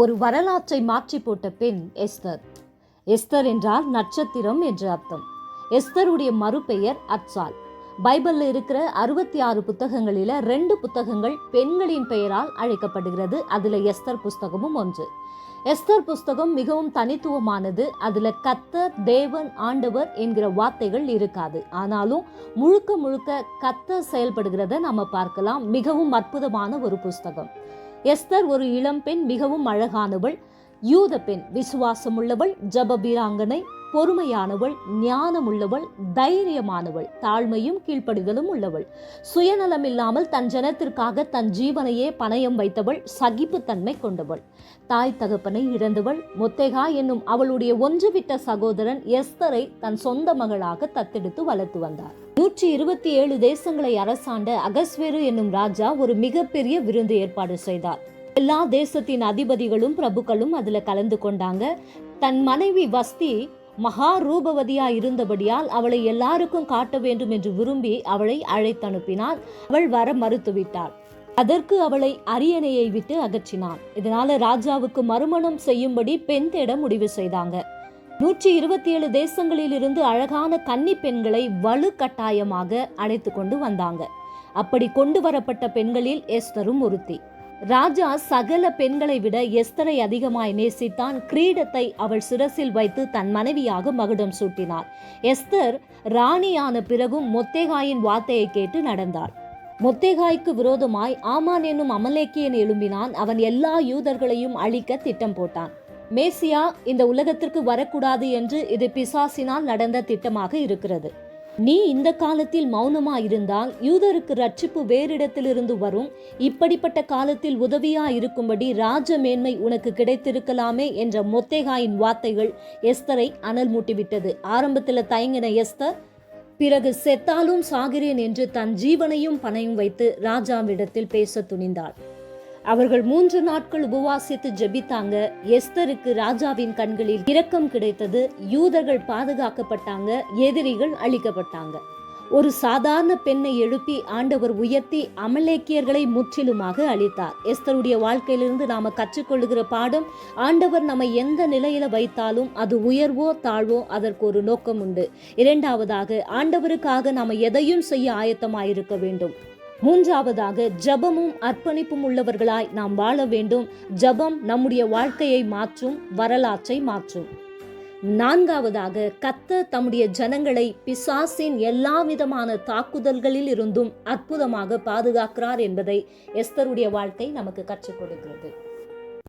ஒரு வரலாற்றை மாற்றி போட்ட பெண் எஸ்தர். எஸ்தர் என்றால் நட்சத்திரம் என்று அர்த்தம். எஸ்தருடைய மறுபெயர் அட்சால் பைபிளில் இருக்கிற அறுபத்தி ஆறு புத்தகங்களில் ரெண்டு புத்தகங்கள் பெண்களின் பெயரால் அழைக்கப்படுகிறது. அதில் எஸ்தர் புஸ்தகமும் ஒன்று. எஸ்தர் புஸ்தகம் மிகவும் தனித்துவமானது. அதில் கத்தர் தேவன் ஆண்டவர் என்கிற வார்த்தைகள் இருக்காது. ஆனாலும் முழுக்க முழுக்க கத்தர் செயல்படுகிறத நம்ம பார்க்கலாம். மிகவும் அற்புதமான ஒரு புஸ்தகம். எஸ்தர் ஒரு இளம்பெண் மிகவும் அழகானவள். யூத பெண் விசுவாசமுள்ளவள் ஜபபீராங்கனை பொறுமையானவள் ஞானமுள்ளவள் தைரியமானவள் தாழ்மையும் கீழ்ப்படிதலும் உள்ளவள். சுயநலம் இல்லாமல் தன் ஜனத்திற்காக தன் ஜீவனையே பணயம் வைத்தவள் சகிப்புத்தன்மை கொண்டவள். தாய் தகப்பனை இழந்தவள் மொத்தேகா என்னும் அவளுடைய ஒன்றுவிட்ட சகோதரன் எஸ்தரை தன் சொந்த மகளாக தத்தெடுத்து வளர்த்து வந்தார். நூற்றி இருபத்தி ஏழு தேசங்களை அரசாண்ட அகஸ்வேரு என்னும் ராஜா ஒரு மிகப்பெரிய விருந்து ஏற்பாடு செய்தார். எல்லா தேசத்தின் அதிபதிகளும் பிரபுக்களும் அதுல கலந்து கொண்டாங்க. தன் மனைவி வஸ்தி மகா ரூபவதியா இருந்தபடியால் அவளை எல்லாருக்கும் காட்ட வேண்டும் என்று விரும்பி அவளை அழைத்தனுப்பினார். அவள் வர மறுத்துவிட்டாள். அதற்கு அவளை அரியணையை விட்டு அகற்றினான். இதனால ராஜாவுக்கு மறுமணம் செய்யும்படி பெண் தேட முடிவு செய்தாங்க. நூற்றி இருபத்தி ஏழு தேசங்களில் இருந்து அழகான கன்னி பெண்களை வலு கட்டாயமாக அழைத்து கொண்டு வந்தாங்க. அப்படி கொண்டு வரப்பட்ட பெண்களில் எஸ்தரும் ஒருத்தி. ராஜா சகல பெண்களை விட எஸ்தரை அதிகமாய் நேசித்தான் கிரீடத்தை அவள் சிரசில் வைத்து தன் மனைவியாக மகுடம் சூட்டினார். எஸ்தர் ராணியான பிறகும் மொத்தேகாயின் வார்த்தையை கேட்டு நடந்தாள். மொத்தேகாய்க்கு விரோதமாய் ஆமான் என்னும் அமலேக்கியன் எழும்பினான். அவன் எல்லா யூதர்களையும் அழிக்க திட்டம் போட்டான். மேசியா இந்த உலகத்திற்கு வரக்கூடாது என்று இது பிசாசினால் நடந்த திட்டமாக இருக்கிறது. நீ இந்த காலத்தில் மௌனமா இருந்தால் யூதருக்கு ரட்சிப்பு வேறிடத்திலிருந்து வரும். இப்படிப்பட்ட காலத்தில் உதவியா இருக்கும்படி ராஜ மேன்மை உனக்கு கிடைத்திருக்கலாமே என்ற மொத்தேகாயின் வார்த்தைகள் எஸ்தரை அனல் மூட்டிவிட்டது. ஆரம்பத்தில் தயங்கின எஸ்தர் பிறகு செத்தாலும் சாகிறேன் என்று தன் ஜீவனையும் பணையும் வைத்து ராஜாவிடத்தில் பேச துணிந்தாள். அவர்கள் மூன்று நாட்கள் உபவாசித்து ஜெபித்தாங்க. எஸ்தருக்கு ராஜாவின் கண்களில் இரக்கம் கிடைத்தது. யூதர்கள் பாதுகாக்கப்பட்டாங்க. எதிரிகள் அழிக்கப்பட்டாங்க. ஒரு சாதாரண பெண்ணை எழுப்பி ஆண்டவர் உயர்த்தி அமலேக்கியர்களை முற்றிலுமாக அளித்தார் எஸ்தருடைய வாழ்க்கையிலிருந்து நாம கற்றுக்கொள்ளுகிற பாடம் ஆண்டவர் நம்ம எந்த நிலையில வைத்தாலும் அது உயர்வோ தாழ்வோ அதற்கு ஒரு நோக்கம் உண்டு இரண்டாவதாக ஆண்டவருக்காக நாம எதையும் செய்ய ஆயத்தமாயிருக்க வேண்டும். மூன்றாவதாக ஜபமும் அர்ப்பணிப்பும் உள்ளவர்களாய் நாம் வாழ வேண்டும். ஜபம் நம்முடைய வாழ்க்கையை மாற்றும் வரலாற்றை மாற்றும். நான்காவதாக கத்த தம்முடைய ஜனங்களை பிசாசின் எல்லா விதமான தாக்குதல்களில் இருந்தும் அற்புதமாக பாதுகாக்கிறார் என்பதை எஸ்தருடைய வாழ்க்கை நமக்கு கற்றுக் கொடுக்கிறது.